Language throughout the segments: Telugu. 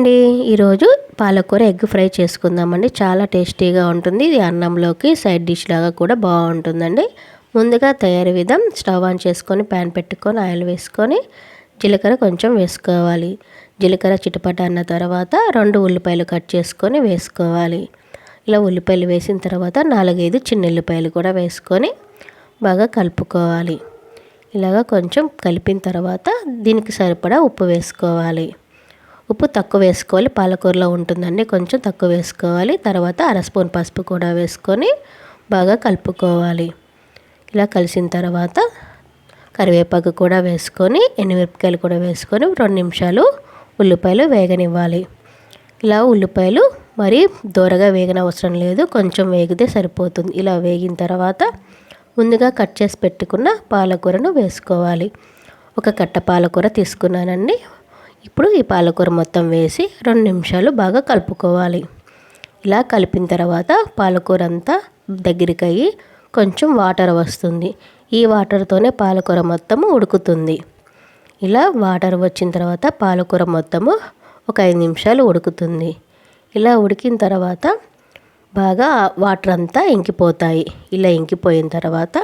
అండి ఈరోజు పాలకూర ఎగ్ ఫ్రై చేసుకుందామండి. చాలా టేస్టీగా ఉంటుంది. ఇది అన్నంలోకి సైడ్ డిష్ లాగా కూడా బాగుంటుందండి. ముందుగా తయారీ విధం స్టవ్ ఆన్ చేసుకొని ప్యాన్ పెట్టుకొని ఆయిల్ వేసుకొని జీలకర్ర కొంచెం వేసుకోవాలి. జీలకర్ర చిటపట అన్న తర్వాత రెండు ఉల్లిపాయలు కట్ చేసుకొని వేసుకోవాలి. ఇలా ఉల్లిపాయలు వేసిన తర్వాత నాలుగైదు చిన్న ఉల్లిపాయలు కూడా వేసుకొని బాగా కలుపుకోవాలి. ఇలాగ కొంచెం కలిపిన తర్వాత దీనికి సరిపడా ఉప్పు వేసుకోవాలి. ఉప్పు తక్కువ వేసుకోవాలి. పాలకూరలో ఉంటుందండి. కొంచెం తక్కువ వేసుకోవాలి. తర్వాత అర స్పూన్ పసుపు కూడా వేసుకొని బాగా కలుపుకోవాలి. ఇలా కలిసిన తర్వాత కరివేపాకు కూడా వేసుకొని ఎండుమిరపకాయలు కూడా వేసుకొని రెండు నిమిషాలు ఉల్లిపాయలు వేగనివ్వాలి. ఇలా ఉల్లిపాయలు మరి దూరగా వేగన అవసరం లేదు. కొంచెం వేగితే సరిపోతుంది. ఇలా వేగిన తర్వాత ముందుగా కట్ చేసి పెట్టుకున్న పాలకూరను వేసుకోవాలి. ఒక కట్ట పాలకూర తీసుకున్నానండి. ఇప్పుడు ఈ పాలకూర మొత్తం వేసి రెండు నిమిషాలు బాగా కలుపుకోవాలి. ఇలా కలిపిన తర్వాత పాలకూర అంతా దగ్గరికి అయ్యి కొంచెం వాటర్ వస్తుంది. ఈ వాటర్తోనే పాలకూర మొత్తము ఉడుకుతుంది. ఇలా వాటర్ వచ్చిన తర్వాత పాలకూర మొత్తము ఒక ఐదు నిమిషాలు ఉడుకుతుంది. ఇలా ఉడికిన తర్వాత బాగా వాటర్ అంతా ఇంకిపోతాయి. ఇలా ఇంకిపోయిన తర్వాత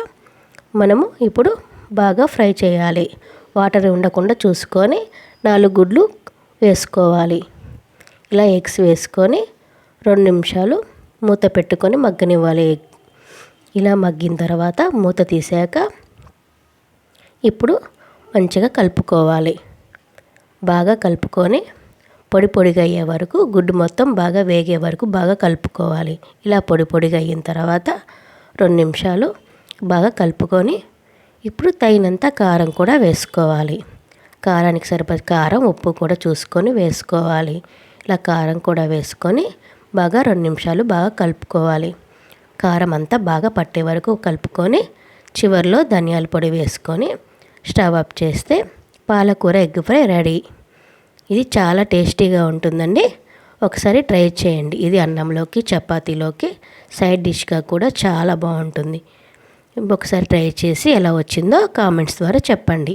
మనము ఇప్పుడు బాగా ఫ్రై చేయాలి. వాటర్ ఉండకుండా చూసుకొని నాలుగు గుడ్లు వేసుకోవాలి. ఇలా ఎగ్స్ వేసుకొని రెండు నిమిషాలు మూత పెట్టుకొని మగ్గనివ్వాలి. ఎగ్ ఇలా మగ్గిన తర్వాత మూత తీసాక ఇప్పుడు మంచిగా కలుపుకోవాలి. బాగా కలుపుకొని పొడి పొడిగా అయ్యే వరకు గుడ్డు మొత్తం బాగా వేగే వరకు బాగా కలుపుకోవాలి. ఇలా పొడి పొడిగా అయిన తర్వాత రెండు నిమిషాలు బాగా కలుపుకొని ఇప్పుడు తగినంత కారం కూడా వేసుకోవాలి. కారానికి సరిపడ కారం ఉప్పు కూడా చూసుకొని వేసుకోవాలి. ఇలా కారం కూడా వేసుకొని బాగా రెండు నిమిషాలు బాగా కలుపుకోవాలి. కారం అంతా బాగా పట్టే వరకు కలుపుకొని చివరిలో ధనియాల పొడి వేసుకొని స్టవ్ అప్ చేస్తే పాలకూర ఎగ్ ఫ్రై రెడీ. ఇది చాలా టేస్టీగా ఉంటుందండి. ఒకసారి ట్రై చేయండి. ఇది అన్నంలోకి చపాతీలోకి సైడ్ డిష్గా కూడా చాలా బాగుంటుంది. ఒకసారి ట్రై చేసి ఎలా వచ్చిందో కామెంట్స్ ద్వారా చెప్పండి.